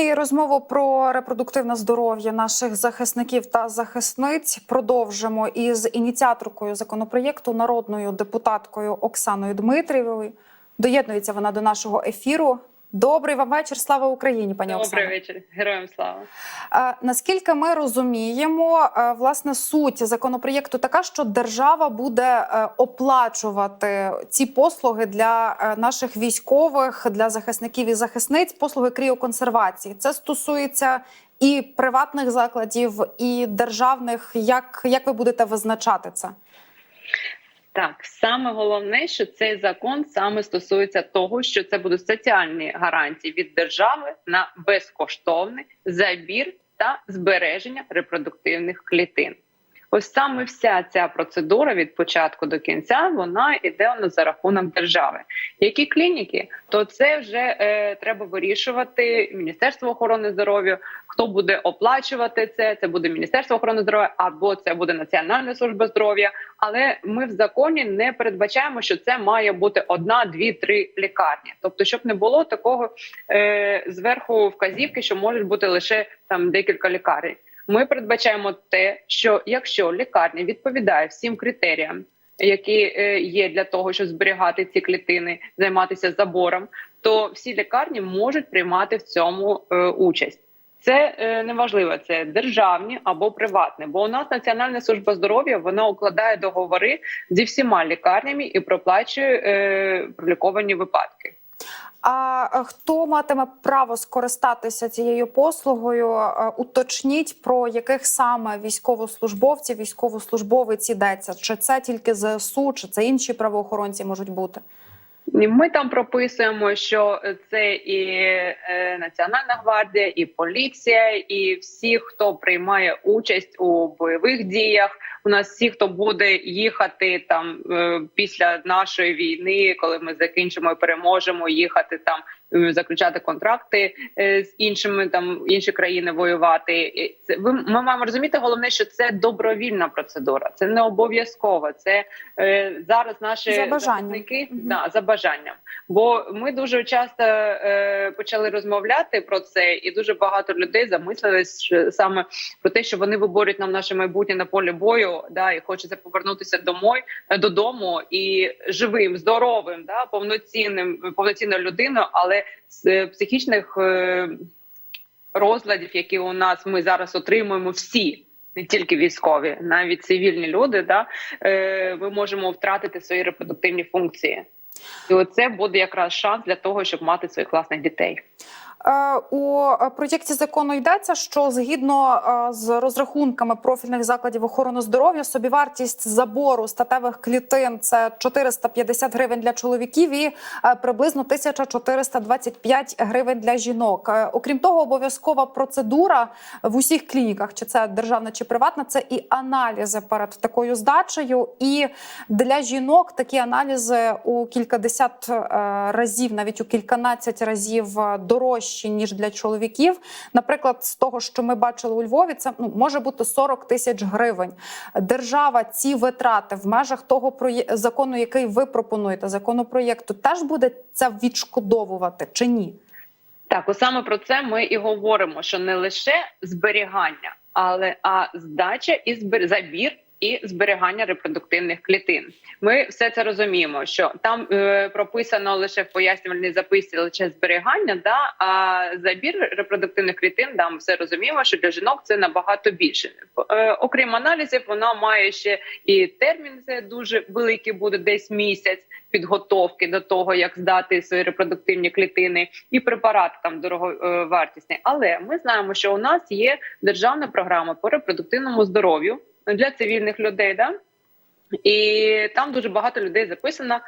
І розмову про репродуктивне здоров'я наших захисників та захисниць продовжимо із ініціаторкою законопроєкту, народною депутаткою Оксаною Дмитрієвою. Доєднується вона до нашого ефіру. Добрий вам вечір. Слава Україні, пані Добрий Оксано. вечір, героям слава. Наскільки ми розуміємо, власне суть законопроєкту така, що держава буде е, оплачувати ці послуги для е, наших військових, для захисників і захисниць, послуги кріоконсервації. Це стосується і приватних закладів, і державних. Як, як ви будете визначати це? Так, саме головне, що цей закон саме стосується того, що це будуть соціальні гарантії від держави на безкоштовний забір та збереження репродуктивних клітин. Ось саме вся ця процедура від початку до кінця вона йде у за рахунок держави. Які клініки, то це вже е, треба вирішувати Міністерство охорони здоров'я. Хто буде оплачувати це? Це буде Міністерство охорони здоров'я або це буде Національна служба здоров'я. Але ми в законі не передбачаємо, що це має бути одна, дві, три лікарні. Тобто, щоб не було такого е, зверху вказівки, що можуть бути лише там декілька лікарень. Ми передбачаємо те, що якщо лікарня відповідає всім критеріям, які е, є для того, щоб зберігати ці клітини, займатися забором, то всі лікарні можуть приймати в цьому е, участь. Це е, неважливо, це державні або приватні. Бо у нас Національна служба здоров'я вона укладає договори зі всіма лікарнями і проплачує е, проліковані випадки. А е, хто матиме право скористатися цією послугою? Е, Уточніть про яких саме військовослужбовців, військовослужбовець йдеться? Чи це тільки ЗСУ, чи це інші правоохоронці можуть бути? Ми там прописуємо, що це і е, Національна гвардія, і поліція, і всі, хто приймає участь у бойових діях. У нас всі, хто буде їхати там е, після нашої війни, коли ми закінчимо і переможемо, їхати там заключати контракти е, з іншими там інші країни воювати. Це ви ми маємо розуміти. Головне, що це добровільна процедура, це не обов'язково. Це е, зараз наші За захисники Мгм. да, за бажанням. Бо ми дуже часто е, почали розмовляти про це, і дуже багато людей замислились що саме про те, що вони виборють нам наше майбутнє на полі бою. Да, і хочеться повернутися домой е, додому і живим, здоровим, да, повноцінним, повноцінною людиною, але з е, психічних е, розладів, які у нас ми зараз отримуємо всі. Не тільки військові, навіть цивільні люди, да е, ми можемо втратити свої репродуктивні функції, і оце буде якраз шанс для того, щоб мати своїх власних дітей. Е, У е, проєкті закону йдеться, що згідно е, з розрахунками профільних закладів охорони здоров'я, собівартість забору статевих клітин це 450 гривень для чоловіків і приблизно 1425 гривень для жінок. Окрім того, обов'язкова процедура в усіх клініках, чи це державна чи приватна, це і аналізи перед такою здачею. І для жінок такі аналізи у кількадесят разів, навіть у кільканадцять разів е, дорожчі ніж для чоловіків. Наприклад, з того, що ми бачили у Львові, це ну може бути 40 тисяч гривень. Держава ці витрати в межах того закону, який ви пропонуєте, законопроєкту, теж буде це відшкодовувати чи ні? Так, саме про це ми і говоримо: що не лише зберігання, але а здача і збер... забір. І зберігання репродуктивних клітин. Ми все це розуміємо, що там е, прописано лише в пояснювальній записці лише зберігання, да а забір репродуктивних клітин, да, ми все розуміємо, що для жінок це набагато більше. Е, окрім аналізів, вона має ще і термін це дуже великий, буде десь місяць підготовки до того, як здати свої репродуктивні клітини, і препарати там дороговартісні. Але ми знаємо, що у нас є державна програма по репродуктивному здоров'ю для цивільних людей. Да? І там дуже багато людей записано,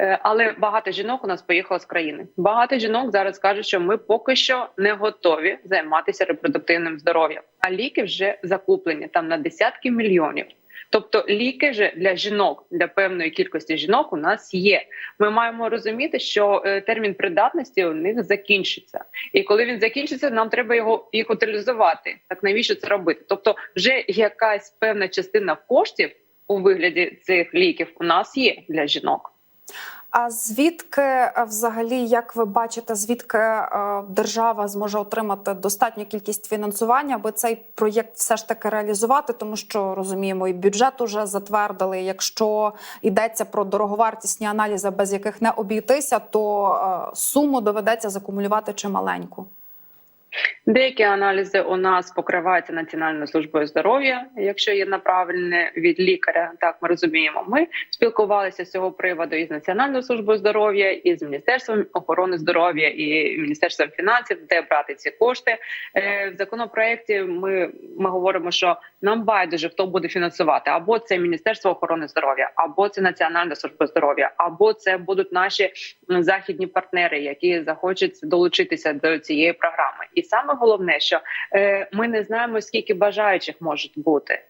е, але багато жінок у нас поїхало з країни. Багато жінок зараз кажуть, що ми поки що не готові займатися репродуктивним здоров'ям. А ліки вже закуплені там на десятки мільйонів. Тобто ліки же для жінок, для певної кількості жінок у нас є. Ми маємо розуміти, що е, термін придатності у них закінчиться, і коли він закінчиться, нам треба його їх утилізувати. Так навіщо це робити? Тобто, вже якась певна частина коштів у вигляді цих ліків у нас є для жінок. А звідки е, взагалі, як ви бачите, звідки е, держава зможе отримати достатню кількість фінансування, аби цей проєкт все ж таки реалізувати? Тому що розуміємо, і бюджет уже затвердили. Якщо йдеться про дороговартісні аналізи, без яких не обійтися, то е, суму доведеться закумулювати чималеньку. Деякі аналізи у нас покриваються Національною службою здоров'я, якщо є направлене від лікаря. Так ми розуміємо. Ми спілкувалися з цього приводу із Національною службою здоров'я, і з міністерством охорони здоров'я і міністерством фінансів, де брати ці кошти. Е, В законопроекті ми, ми говоримо, що нам байдуже хто буде фінансувати, або це Міністерство охорони здоров'я, або це Національна служба здоров'я, або це будуть наші західні партнери, які захочуть долучитися до цієї програми. І саме головне, що е, ми не знаємо скільки бажаючих можуть бути.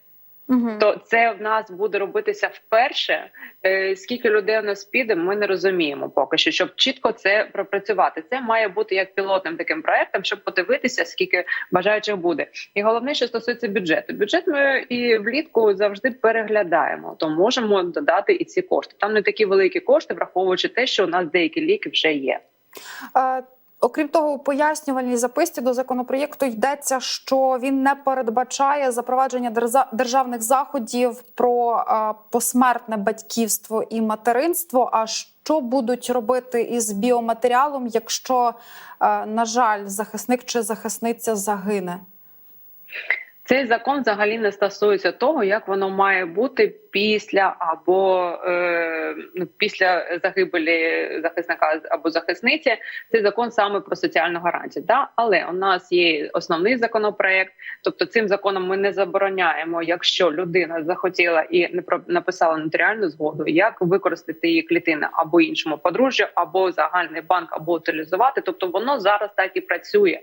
Угу. То це в нас буде робитися вперше. Е, Скільки людей у нас піде, ми не розуміємо поки що, щоб чітко це пропрацювати. Це має бути як пілотним таким проектом, щоб подивитися, скільки бажаючих буде. І головне, що стосується бюджету. Бюджет ми і влітку завжди переглядаємо, то можемо додати і ці кошти. Там не такі великі кошти, враховуючи те, що у нас деякі ліки вже є. Е, Окрім того, у пояснювальній записці до законопроєкту йдеться, що він не передбачає запровадження державних заходів про посмертне батьківство і материнство. А що будуть робити із біоматеріалом, якщо, на жаль, захисник чи захисниця загине? Цей закон взагалі не стосується того, як воно має бути після або е, ну, після загибелі захисника або захисниці. Цей закон саме про соціальну гарантію. Да? Але у нас є основний законопроект. Тобто, цим законом ми не забороняємо, якщо людина захотіла і не написала нотаріальну згоду, як використати її клітини або іншому подружжю, або загальний банк, або утилізувати. Тобто воно зараз так і працює.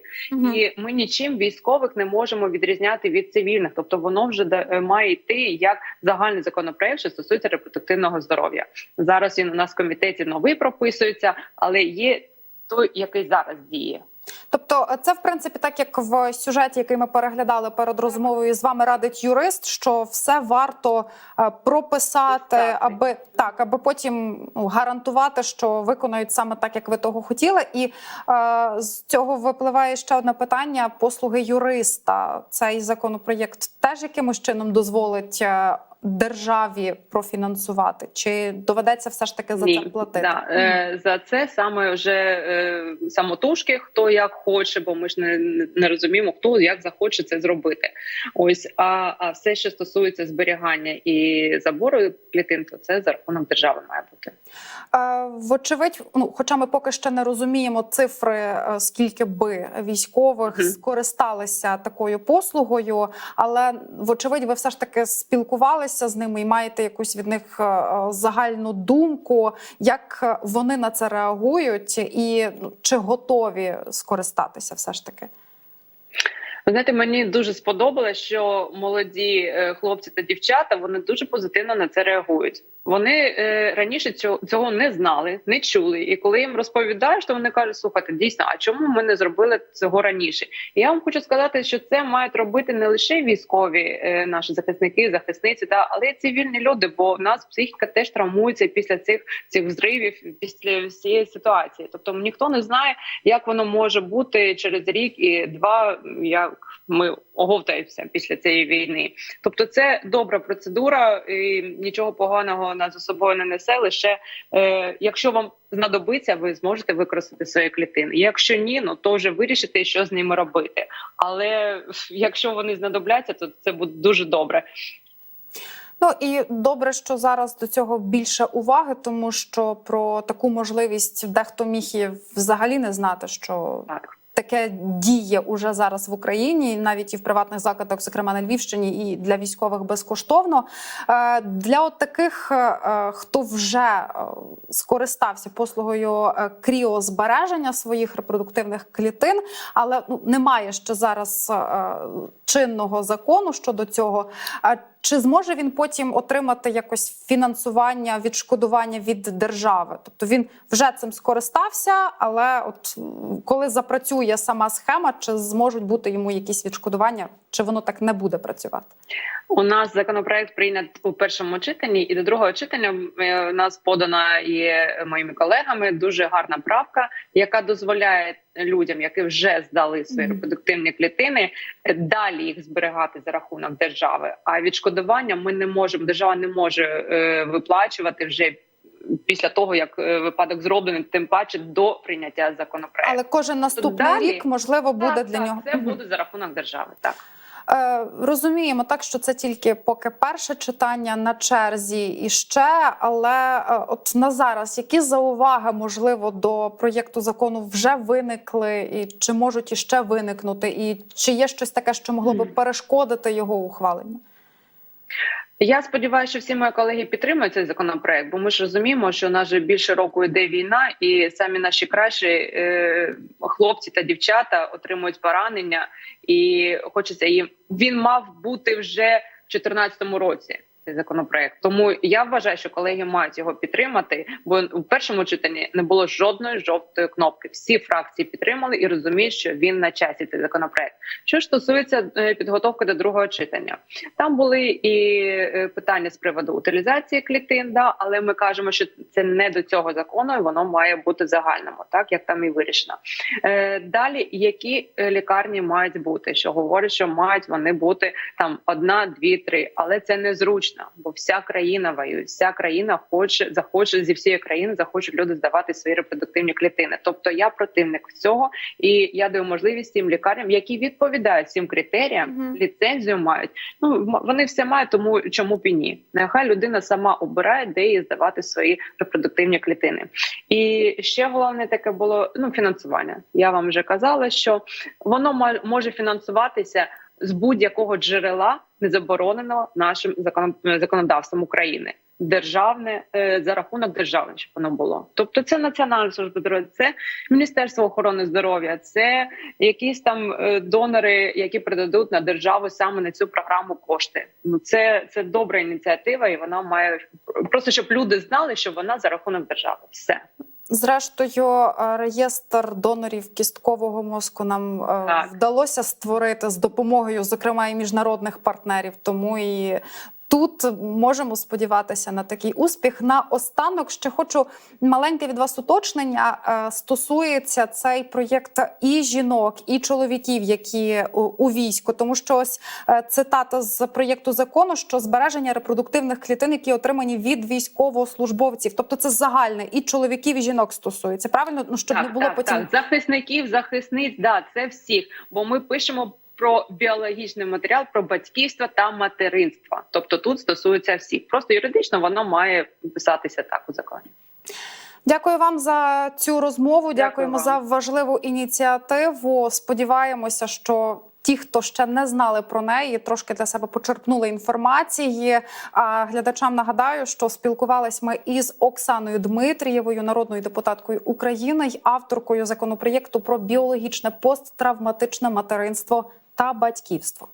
І ми нічим військових не можемо відрізняти від цивільних, тобто воно вже е, має йти як загальний законопроект, що стосується репродуктивного здоров'я. Зараз він у нас в комітеті новий прописується, але є той, який зараз діє. Тобто, це в принципі так, як в сюжеті, який ми переглядали перед розмовою з вами, радить юрист, що все варто е, прописати, аби так, аби потім ну, гарантувати, що виконають саме так, як ви того хотіли. І е, з цього випливає ще одне питання: послуги юриста. Цей законопроєкт теж якимось чином дозволить. Державі профінансувати чи доведеться все ж таки за це платити? Да, е, за це саме вже е, самотужки, хто як хоче, бо ми ж не, не розуміємо, хто як захоче це зробити. Ось а, а все, що стосується зберігання і забору клітин, то це за рахунок держави має бути. Е, Вочевидь, ну хоча ми поки ще не розуміємо цифри, скільки би військових Мгм. скористалися такою послугою, але вочевидь, ви все ж таки спілкувалися з ними і маєте якусь від них е, е, загальну думку, як е, вони на це реагують, і чи готові скористатися все ж таки. Ви знаєте, мені дуже сподобалось, що молоді е, хлопці та дівчата вони дуже позитивно на це реагують. Вони е, раніше цього, не знали, не чули. І коли їм розповідаєш, то вони кажуть: слухайте, дійсно, а чому ми не зробили цього раніше? І я вам хочу сказати, що це мають робити не лише військові е, наші захисники, захисниці, та але й цивільні люди. Бо в нас психіка теж травмується після цих цих взривів, після всієї ситуації. Тобто ніхто не знає, як воно може бути через рік і два, як ми оговтаємося після цієї війни. Тобто, це добра процедура, і нічого поганого нас за собою не несе. Лише е, якщо вам знадобиться, ви зможете використати свої клітини. Якщо ні, ну то вже вирішите, що з ними робити. Але якщо вони знадобляться, то це буде дуже добре. Ну і добре, що зараз до цього більше уваги, тому що про таку можливість дехто міг і взагалі не знати, що Так. Таке діє уже зараз в Україні, навіть і в приватних закладах, зокрема на Львівщині, і для військових безкоштовно. Е, Для от таких, е, хто вже е, скористався послугою е, кріозбереження своїх репродуктивних клітин, але ну немає ще зараз е, чинного закону щодо цього. Е, Чи зможе він потім отримати якось фінансування, відшкодування від держави? Тобто він вже цим скористався, але от коли запрацює запрацює сама схема, чи зможуть бути йому якісь відшкодування, чи воно так не буде працювати? У нас законопроект прийнят у першому читанні, і до другого читання е, у нас подана і моїми колегами дуже гарна правка, яка дозволяє людям, які вже здали свої репродуктивні клітини, далі їх зберігати за рахунок держави. А відшкодування ми не можемо. Держава не може е, виплачувати вже. Після того як е, випадок зроблений, тим паче до прийняття законопроекту. Але кожен наступний далі- рік можливо буде Так, для так, нього. це буде за рахунок держави. Так. Е, розуміємо так, що це тільки поки перше читання на черзі і ще. Але е, от на зараз які зауваги можливо до проєкту закону вже виникли, і чи можуть іще виникнути, і чи є щось таке, що могло би перешкодити його ухваленню? Я сподіваюся, що всі мої колеги підтримують цей законопроект, бо ми ж розуміємо, що у нас вже більше року йде війна, і самі наші кращі е, хлопці та дівчата отримують поранення, і хочеться їм. Він мав бути вже в 2014 році. Цей законопроект, тому я вважаю, що колеги мають його підтримати, бо у першому читанні не було жодної жовтої кнопки. Всі фракції підтримали і розуміють, що він на часі цей законопроект. Що ж стосується е, підготовки до другого читання, там були і е, питання з приводу утилізації клітин, да, але ми кажемо, що це не до цього закону, і воно має бути загальному, так як там і вирішено. Е, далі, які лікарні мають бути, що говорять, що мають вони бути там одна, дві, три, але це незручно, бо вся країна воює, вся країна хоче захоче зі всієї країни захочуть люди здавати свої репродуктивні клітини. Тобто я противник цього, і я даю можливість тим лікарням, які відповідають цим критеріям, Мгм. ліцензію мають. Ну вони все мають, тому чому б і ні? Нехай людина сама обирає, де їй здавати свої репродуктивні клітини. І ще головне таке було ну фінансування. Я вам вже казала, що воно може фінансуватися з будь-якого джерела, не забороненого нашим закон- законодавством України. Державне е, за рахунок держави, щоб воно було. Тобто, це Національна служба здоров'я, це Міністерство охорони здоров'я, це якісь там е, донори, які передадуть на державу саме на цю програму кошти. Ну це, це добра ініціатива, і вона має просто щоб люди знали, що вона за рахунок держави. Все Зрештою, е, реєстр донорів кісткового мозку нам е, Так. вдалося створити з допомогою, зокрема, і міжнародних партнерів. Тому і тут можемо сподіватися на такий успіх. На останок ще хочу маленьке від вас уточнення. Е, Стосується цей проєкт і жінок, і чоловіків, які у, війську, тому що ось е, цитата з проєкту закону, що збереження репродуктивних клітин, які отримані від військовослужбовців, тобто це загальне і чоловіків, і жінок стосується. Правильно, ну щоб не було так, потім так. захисників, захисниць, да, це всіх. Бо ми пишемо про біологічний матеріал, про батьківство та материнство. Тобто тут стосується всіх. Просто юридично воно має писатися так у законі. Дякую вам за цю розмову. Дякуємо вам. за важливу ініціативу. Сподіваємося, що. Ті, хто ще не знали про неї, трошки для себе почерпнули інформації. А глядачам нагадаю, що спілкувались ми із Оксаною Дмитрієвою, народною депутаткою України й авторкою законопроєкту про біологічне посттравматичне материнство та батьківство.